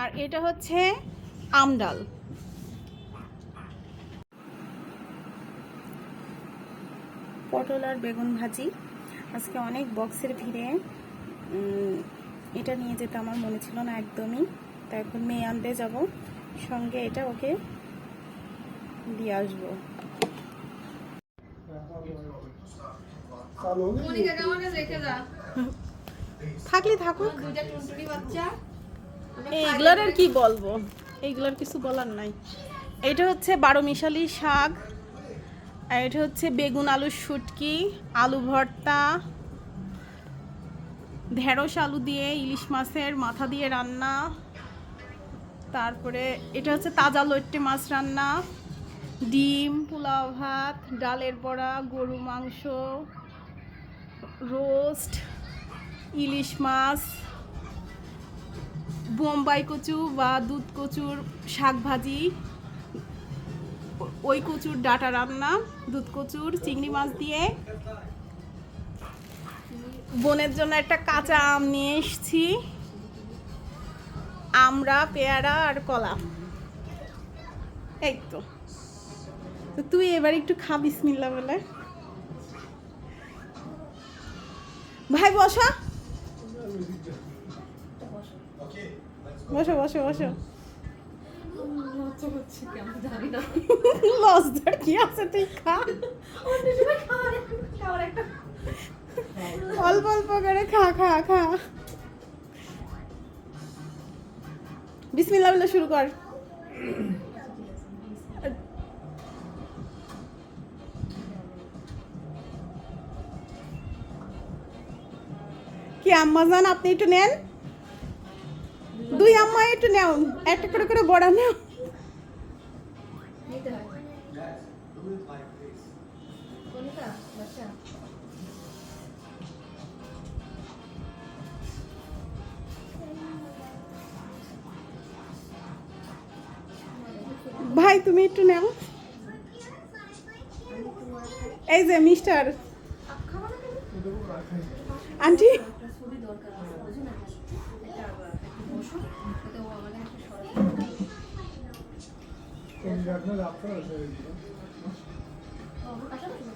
আর এটা হচ্ছে আমডাল পটল আর বেগুন ভাজি। আজকে অনেক বক্সের ভিড়ে এটা নিয়ে যেতে আমার মনে ছিল না একদমই। তা এখন মেয়ে আনতে যাব সঙ্গে এটা ওকে দিয়ে আসব। থাকলে থাকুক। দুইটা টুনটুনি বাচ্চা। এইগুলোর আর কি বলব? এইগুলোর কিছু বলার নাই। এটা হচ্ছে বারো মিশালি শাক, আর এটা হচ্ছে বেগুন আলুর শুটকি, আলু ভর্তা, ঢেঁড়স আলু দিয়ে, ইলিশ মাছের মাথা দিয়ে রান্না, তারপরে এটা হচ্ছে তাজা লইট্টে মাছ রান্না, ডিম, পোলাও ভাত, ডালের বড়া, গরু মাংস, রোস্ট, ইলিশ মাছ বোম্বাই কচু বা দুধ কচুর শাক ভাজি ওই কচুর ডাটা রান্না, দুধ কচুর, চিংড়ি মাছ দিয়ে। বোনের জন্য একটা কাঁচা আম নিয়ে এসছি। আমরা, পেয়ারা আর কলা। এই তো। তুই এবার একটু খা বিসমিল্লা বলে। ভাই, বসা। বসো বসো বসো। লজ্জার কি? আছে তুই খা। অল্প অল্প করে খা খা খা। বিসমিল্লাহ বলে শুরু কর। কি আম্মা জান আপনি একটু নেন? দুই আম্মা একটু নেও, একটা করে করে বড় নেও। ভাই, তুমি একটু নেও। এই যে mister. Aunty. Plaklarına da atlar özellikle. Tamam, kaçamayız mı?